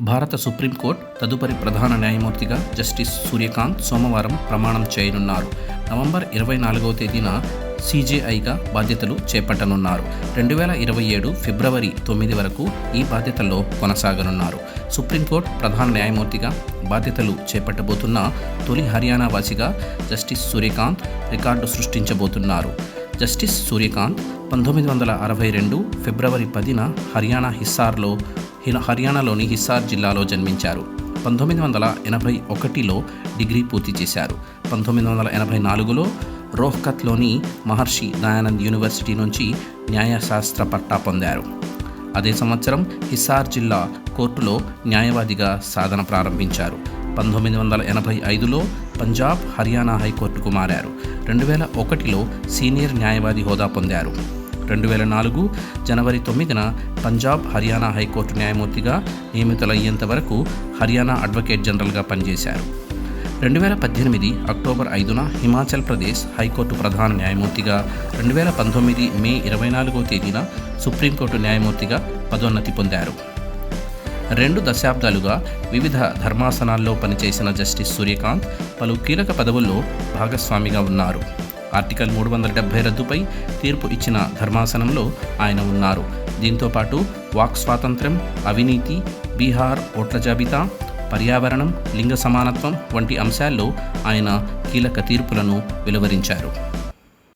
భారత సుప్రీంకోర్టు తదుపరి ప్రధాన న్యాయమూర్తిగా జస్టిస్ సూర్యకాంత్ సోమవారం ప్రమాణం చేయనున్నారు. నవంబర్ ఇరవై నాలుగవ తేదీన సీజేఐగా బాధ్యతలు చేపట్టనున్నారు. రెండు వేల ఇరవై ఏడు ఫిబ్రవరి తొమ్మిది వరకు ఈ బాధ్యతల్లో కొనసాగనున్నారు. సుప్రీంకోర్టు ప్రధాన న్యాయమూర్తిగా బాధ్యతలు చేపట్టబోతున్న తొలి హర్యానా వాసిగా జస్టిస్ సూర్యకాంత్ రికార్డు సృష్టించబోతున్నారు. జస్టిస్ సూర్యకాంత్ పంతొమ్మిది వందల అరవై రెండు ఫిబ్రవరి పదిన హర్యానా హిస్సార్లో హర్యానాలోని హిస్సార్ జిల్లాలో జన్మించారు. పంతొమ్మిది వందల ఎనభై ఒకటిలో డిగ్రీ పూర్తి చేశారు. పంతొమ్మిది వందల ఎనభై నాలుగులో రోహ్కత్లోని మహర్షి దయానంద్ యూనివర్సిటీ నుంచి న్యాయశాస్త్ర పట్టా పొందారు. అదే సంవత్సరం హిస్సార్ జిల్లా కోర్టులో న్యాయవాదిగా సాధన ప్రారంభించారు. పంతొమ్మిది వందల ఎనభై ఐదులో పంజాబ్ హర్యానా హైకోర్టుకు మారారు. రెండు వేల ఒకటిలో సీనియర్ న్యాయవాది హోదా పొందారు. రెండు వేల నాలుగు జనవరి తొమ్మిదిన పంజాబ్ హర్యానా హైకోర్టు న్యాయమూర్తిగా నియమితులయ్యేంత వరకు హర్యానా అడ్వకేట్ జనరల్గా పనిచేశారు. రెండు వేల పద్దెనిమిది అక్టోబర్ ఐదున హిమాచల్ ప్రదేశ్ హైకోర్టు ప్రధాన న్యాయమూర్తిగా రెండు వేల పంతొమ్మిది మే ఇరవై నాలుగో తేదీన సుప్రీంకోర్టు న్యాయమూర్తిగా పదోన్నతి పొందారు. రెండు దశాబ్దాలుగా వివిధ ధర్మాసనాల్లో పనిచేసిన జస్టిస్ సూర్యకాంత్ పలు కీలక పదవుల్లో భాగస్వామిగా ఉన్నారు. ఆర్టికల్ మూడు వందల డెబ్బై రద్దుపై తీర్పు ఇచ్చిన ధర్మాసనంలో ఆయన ఉన్నారు. దీంతోపాటు వాక్ స్వాతంత్ర్యం అవినీతి బీహార్ ఓట్ల జాబితా పర్యావరణం లింగ సమానత్వం వంటి అంశాల్లో ఆయన కీలక తీర్పులను వెలువరించారు.